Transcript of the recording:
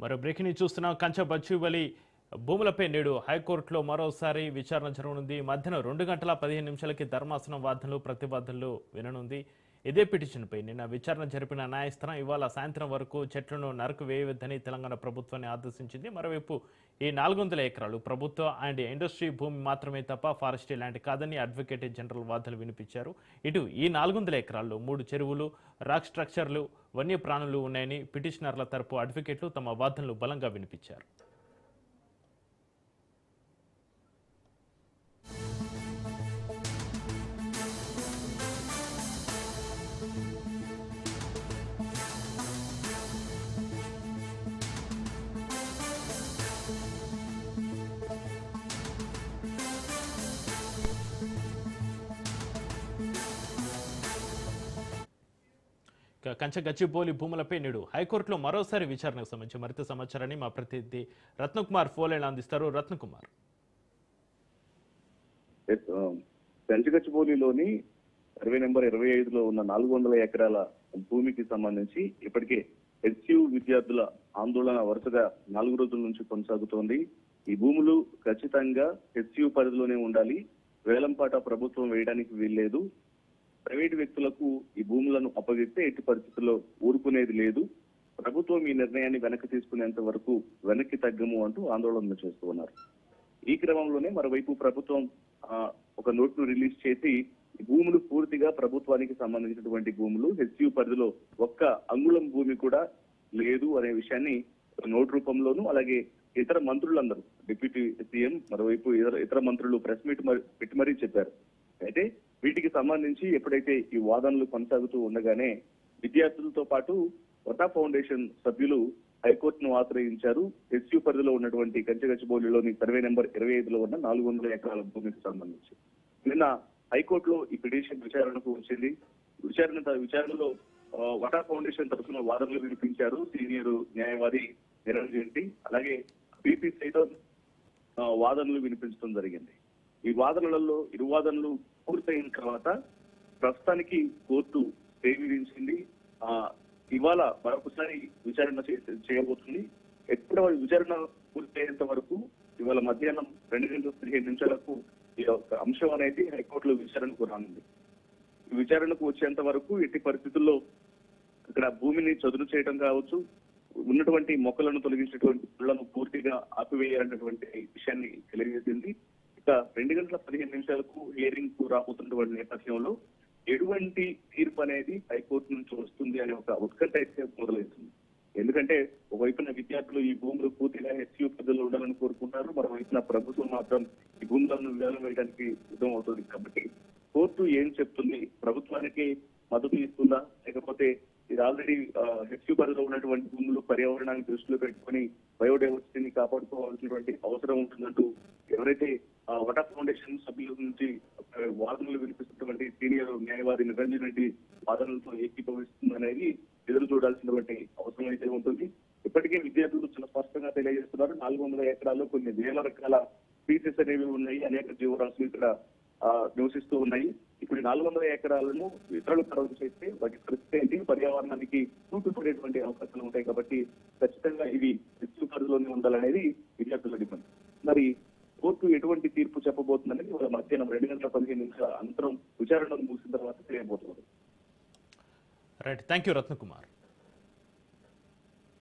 మరో breaking news చూస్తున్నాం. కంచ బచ్చుబలి భూములపై నేడు హైకోర్టులో మరోసారి విచారణ జరగనుంది. మధ్యాహ్నం రెండు గంటల పదిహేను నిమిషాలకి ధర్మాసనం వాదనలు ప్రతివాదనలు విననుంది. ఇదే పిటిషన్పై నిన్న విచారణ జరిపిన న్యాయస్థానం ఇవాళ సాయంత్రం వరకు చెట్లను నరకు వేయవద్దని తెలంగాణ ప్రభుత్వాన్ని ఆదేశించింది. మరోవైపు ఈ నాలుగు వందల ఎకరాలు ప్రభుత్వ అండ్ ఇండస్ట్రీ భూమి మాత్రమే తప్ప ఫారెస్ట్రీ ల్యాండ్ కాదని అడ్వకేట్ జనరల్ వాదనలు వినిపించారు. ఇటు ఈ నాలుగు వందల ఎకరాల్లో మూడు చెరువులు రాక్ స్ట్రక్చర్లు వన్యప్రాణులు ఉన్నాయని పిటిషనర్ల తరపు అడ్వకేట్లు తమ వాదనలు బలంగా వినిపించారు. కంచ గచ్చిబౌలి భూములపై నేడు హైకోర్టులో మరోసారి విచారణకు సంబంధించి మరింత సమాచారాన్ని మా ప్రతినిధి రత్నకుమార్ ఫోలైన్ అందిస్తారు. రత్నకుమార్. పెంచగచ్చిబౌలిలోని సర్వే నెంబర్ ఇరవై ఐదులో ఉన్న నాలుగు వందల ఎకరాల భూమికి సంబంధించి ఇప్పటికే హెచ్యు విద్యార్థుల ఆందోళన వరుసగా నాలుగు రోజుల నుంచి కొనసాగుతోంది. ఈ భూములు ఖచ్చితంగా హెచ్యు పరిధిలోనే ఉండాలి. వేలంపాట ప్రభుత్వం వేయడానికి వీల్లేదు. ప్రైవేటు వ్యక్తులకు ఈ భూములను అప్పగిస్తే ఎట్టి పరిస్థితుల్లో ఊరుకునేది లేదు. ప్రభుత్వం ఈ నిర్ణయాన్ని వెనక్కి తీసుకునేంత వరకు వెనక్కి తగ్గము అంటూ ఆందోళనలు చేస్తూ ఉన్నారు. ఈ క్రమంలోనే మరోవైపు ప్రభుత్వం ఒక నోట్ను రిలీజ్ చేసి ఈ భూములు పూర్తిగా ప్రభుత్వానికి సంబంధించినటువంటి భూములు హెచ్యు పరిధిలో ఒక్క అంగుళం భూమి కూడా లేదు అనే విషయాన్ని నోట్ రూపంలోనూ అలాగే ఇతర మంత్రులందరూ డిప్యూటీ సీఎం మరోవైపు ఇతర ఇతర మంత్రులు ప్రెస్ మీట్ పెట్టి మరీ చెప్పారు. అయితే వీటికి సంబంధించి ఎప్పుడైతే ఈ వాదనలు కొనసాగుతూ ఉండగానే విద్యార్థులతో పాటు వటా ఫౌండేషన్ సభ్యులు హైకోర్టును ఆశ్రయించారు. ఎస్యూ పరిధిలో ఉన్నటువంటి కంచగచ్చిబౌలిలోని సర్వే నెంబర్ ఇరవై ఐదులో ఉన్న నాలుగు వందల ఎకరాల భూమికి సంబంధించి. నిన్న హైకోర్టులో ఈ పిటిషన్ విచారణకు వచ్చింది. విచారణ విచారణలో వటా ఫౌండేషన్ తరఫున వాదనలు వినిపించారు సీనియర్ న్యాయవాది నిరంజన్ అలాగే బీపీ సైతం వాదనలు వినిపించడం జరిగింది. ఈ వాదనలలో ఇరు వాదనలు పూర్తయిన తర్వాత ప్రస్తుతానికి కోర్టు స్టే విధించింది ఆ ఇవాళ మరొకసారి విచారణ చేయబోతుంది. ఎక్కడ విచారణ పూర్తయ్యేంత వరకు ఇవాళ మధ్యాహ్నం రెండు గంటల పదిహేను నిమిషాలకు ఈ యొక్క అంశం అనేది హైకోర్టులో విచారణకు రానుంది. విచారణకు వచ్చేంత వరకు ఎట్టి పరిస్థితుల్లో ఇక్కడ భూమిని చదును చేయడం కావచ్చు ఉన్నటువంటి మొక్కలను తొలగించినటువంటి పుల్లను పూర్తిగా ఆపివేయాలన్నటువంటి విషయాన్ని తెలియజేసింది. రెండు గంటల పదిహేను నిమిషాలకు హియరింగ్కు రాబోతున్నటువంటి నేపథ్యంలో ఎటువంటి తీర్పు అనేది హైకోర్టు నుంచి వస్తుంది అనే ఒక ఉత్కంఠ అయితే మొదలవుతుంది. ఎందుకంటే ఒకవైపున విద్యార్థులు ఈ భూములు పూర్తిగా హెచ్యూ ప్రజలు ఉండాలని కోరుకుంటారు మరోవైపున ప్రభుత్వం మాత్రం ఈ భూములను వేలం వేయడానికి సిద్ధం అవుతుంది కాబట్టి కోర్టు ఏం చెప్తుంది? ప్రభుత్వానికి మద్దతు ఇస్తుందా? లేకపోతే ఇది ఆల్రెడీ హెచ్యూ పరిధిలో ఉన్నటువంటి భూములు పర్యావరణాన్ని దృష్టిలో పెట్టుకొని బయోడైవర్సిటీని కాపాడుకోవాల్సినటువంటి అవసరం ఉంటుందంటూ ఎవరైతే వటా ఫౌండేషన్ సభ్యుల నుంచి వాదనలు వినిపిస్తున్నటువంటి సీనియర్ న్యాయవాది నిరంజన్ రెడ్డి వాదనలతో ఏకీభవిస్తుంది అనేది ఎదురు చూడాల్సినటువంటి అవసరం అయితే ఉంటుంది. ఇప్పటికే విద్యార్థులు చాలా స్పష్టంగా తెలియజేస్తున్నారు. నాలుగు వందల ఎకరాల్లో కొన్ని వేల రకాల స్పీసెస్ అనేవి ఉన్నాయి. అనేక జీవరాశులు ఇక్కడ నివసిస్తూ ఉన్నాయి. ఇప్పుడు నాలుగు వందల ఎకరాలను ఇతరులు ఖరారు చేస్తే వాటి పరిస్థితి పర్యావరణానికి చూపుపడేటువంటి అవకాశాలు ఉంటాయి కాబట్టి ఖచ్చితంగా ఇవి మృత్యు పరిధిలోనే ఉండాలనేది విద్యార్థుల డిమాండ్ మరి కోర్టు ఎటువంటి తీర్పు చెప్పబోతుందనేది ఇవాళ మధ్యాహ్నం రెండు గంటల పదిహేను నిమిషాల అనంతరం విచారణ ముగిసిన తర్వాత తెలియబోతున్నారు రైట్ థ్యాంక్ యూ రత్నకుమార్